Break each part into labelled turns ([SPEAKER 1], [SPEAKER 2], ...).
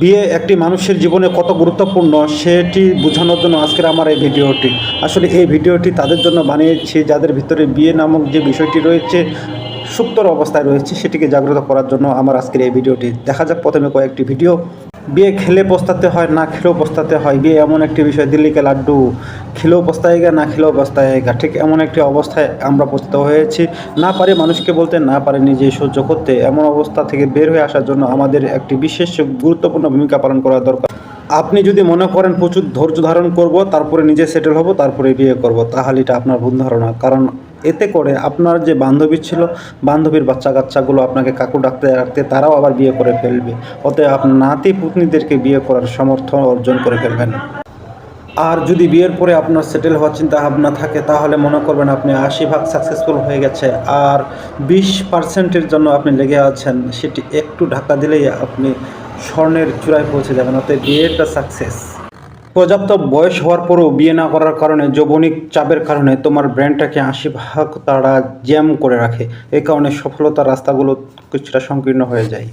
[SPEAKER 1] বিয়ে একটি মানুষের জীবনে কত গুরুত্বপূর্ণ সেটি বোঝানোর জন্য আজকের আমার এই ভিডিওটি। আসলে এই ভিডিওটি তাদের জন্য বানিয়েছি, যাদের ভিতরে বিয়ে নামক যে বিষয়টি রয়েছে, সুপ্তর অবস্থায় রয়েছে, সেটিকে জাগ্রত করার জন্য আমার আজকের এই ভিডিওটি। দেখা যাক প্রথমে কয়েকটি ভিডিও। বিয়ে খেলে পস্তাতে হয়, না খেলেও পস্তাতে হয়? বিয়ে এমন একটি বিষয়, দিল্লিকে লাড্ডু। খেলেও পস্তায়গা না খেলেও পস্তায়গা ঠিক এমন একটি অবস্থায় আমরা পতিত হয়েছি। না পারে মানুষকে বলতে, না পারে নিজে সহ্য করতে। এমন অবস্থা থেকে বের হয়ে আসার জন্য আমাদের একটি বিশেষ গুরুত্বপূর্ণ ভূমিকা পালন করা দরকার। আপনি যদি মনে করেন, প্রচুর ধৈর্য ধারণ করব, তারপরে নিজে সেটেল হব, তারপরে বিয়ে করব, তাহলে এটা আপনার ভুল ধারণা। কারণ এতে করে আপনার যে বান্ধবী ছিল, বান্ধবীর বাচ্চা কাচ্চাগুলো আপনাকে কাকু ডাকতে রাখতে তারাও আবার বিয়ে করে ফেলবে। অতএব আপনার নাতি পুতনিদেরকে বিয়ে করার সামর্থ্য অর্জন করে ফেলবেন। আর যদি বিয়ের পরে আপনার সেটেল হওয়ার চিন্তা ভাবনা থাকে, তাহলে মনে করবেন আপনি আশি ভাগ সাকসেসফুল হয়ে গেছে। আর বিশ পার্সেন্টের জন্য আপনি লেগে আছেন, সেটি একটু ঢাকা দিলেই আপনি স্বর্ণের চূড়ায় পৌঁছে যাবেন। অতএব বিয়েটা সাকসেস পর্যাপ্ত বয়স হওয়ার পরেও বিয়ে না করার কারণে যৌবনিক চাপের কারণে তোমার ব্র্যান্ডটাকে আশি ভাগ তারা জ্যাম করে রাখে। এই কারণে সফলতার রাস্তাগুলো কিছুটা সংকীর্ণ হয়ে যায়।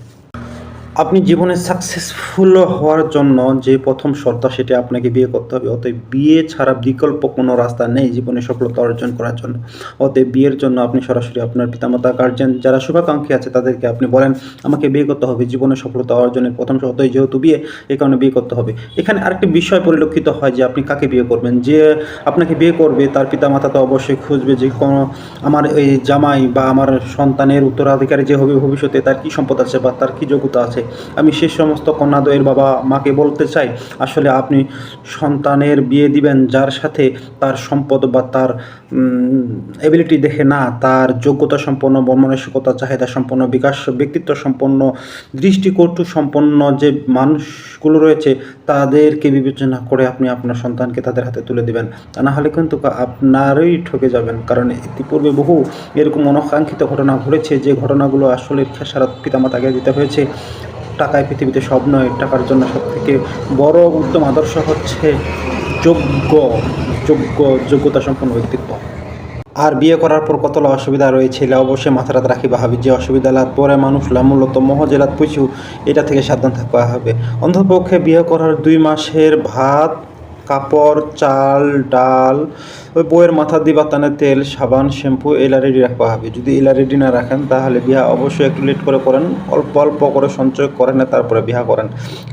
[SPEAKER 1] আপনি জীবনে সাকসেসফুল হওয়ার জন্য যে প্রথম শর্ত সেটি আপনাকে বিয়ে করতে হবে। অতএব বিয়ে ছাড়া বিকল্প কোনো রাস্তা নেই জীবনে সফলতা অর্জন করার জন্য। অতএব বিয়ের জন্য আপনি সরাসরি আপনার পিতামাতা গার্জেন যারা শুভাকাঙ্ক্ষী আছে তাদেরকে আপনি বলেন, আমাকে বিয়ে করতে হবে জীবনে সফলতা অর্জনের প্রথম শর্তই যেহেতু বিয়ে এই কারণে বিয়ে করতে হবে। এখানে আরেকটি বিষয় পরিলক্ষিত হয় যে আপনি কাকে বিয়ে করবেন? যে আপনাকে বিয়ে করবে তার পিতামাতা তো অবশ্যই খুঁজবে যে কোনো আমার এই জামাই বা আমার সন্তানের উত্তরাধিকারী যে হবে ভবিষ্যতে তার কী সম্পদ আছে বা তার কী যোগ্যতা আছে। আমি সে সমস্ত কন্যাদয়ের বাবা মাকে বলতে চাই, আসলে আপনি সন্তানের বিয়ে দিবেন যার সাথে তার সম্পদ বা তার এবিলিটি দেখে না, তার যোগ্যতা সম্পন্ন মনমানসিকতা চাহিদা সম্পন্ন, বিকাশ, ব্যক্তিত্ব সম্পন্ন, দৃষ্টিকটু সম্পন্ন যে মানুষগুলো রয়েছে, তাদেরকে বিবেচনা করে আপনি আপনার সন্তানকে তাদের হাতে তুলে দেবেন। তা না হলে কিন্তু আপনারই ঠকে যাবেন, কারণ ইতিপূর্বে বহু এরকম অনাকাঙ্ক্ষিত ঘটনা ঘটেছে, যে ঘটনাগুলো আসলে খেসারাত পিতামাতাকে দিতে হয়েছে। টাকায় পৃথিবীতে সব নয়, টাকার জন্য সব থেকে বড় উত্তম আদর্শ হচ্ছে যোগ্য যোগ্য, যোগ্যতা সম্পন্ন ব্যক্তিত্ব। আর বিয়ে করার পর কতলা অসুবিধা রয়েছে অবশ্যই মাথার রাখি বা হবে। যে অসুবিধা লাভ পরে মানুষ মূলত মহজেলাত পুষু এটা থেকে সাবধান থাকবা হবে। অন্ধপক্ষে বিয়ে করার দুই মাসের ভাত কাপড়, চাল, ডাল, ওই বইয়ের মাথা দিবা, তানে তেল, সাবান, শ্যাম্পু এলা রেডি রাখবা হবে। যদি এলা রেডি না রাখেন, তাহলে বিয়া অবশ্যই একটু লেট করে করেন অল্প অল্প করে সঞ্চয় করেন না তারপরে বিয়া করেন।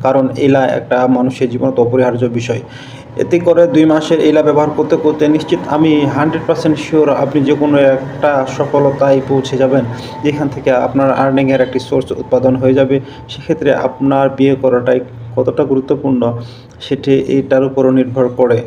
[SPEAKER 1] কারণ এলা একটা মানুষের জীবনত অপরিহার্য বিষয়। এতে করে দুই মাসের এলা ব্যবহার করতে করতে নিশ্চিত আমি হান্ড্রেড পার্সেন্ট শিওর আপনি যে কোনো একটা সফলতায় পৌঁছে যাবেন, যেখান থেকে আপনার আর্নিংয়ের একটি সোর্স উৎপাদন হয়ে যাবে। সেক্ষেত্রে আপনার বিয়ে করাটাই কতটা গুরুত্বপূর্ণ। সেটি এটার উপরও নির্ভর করে।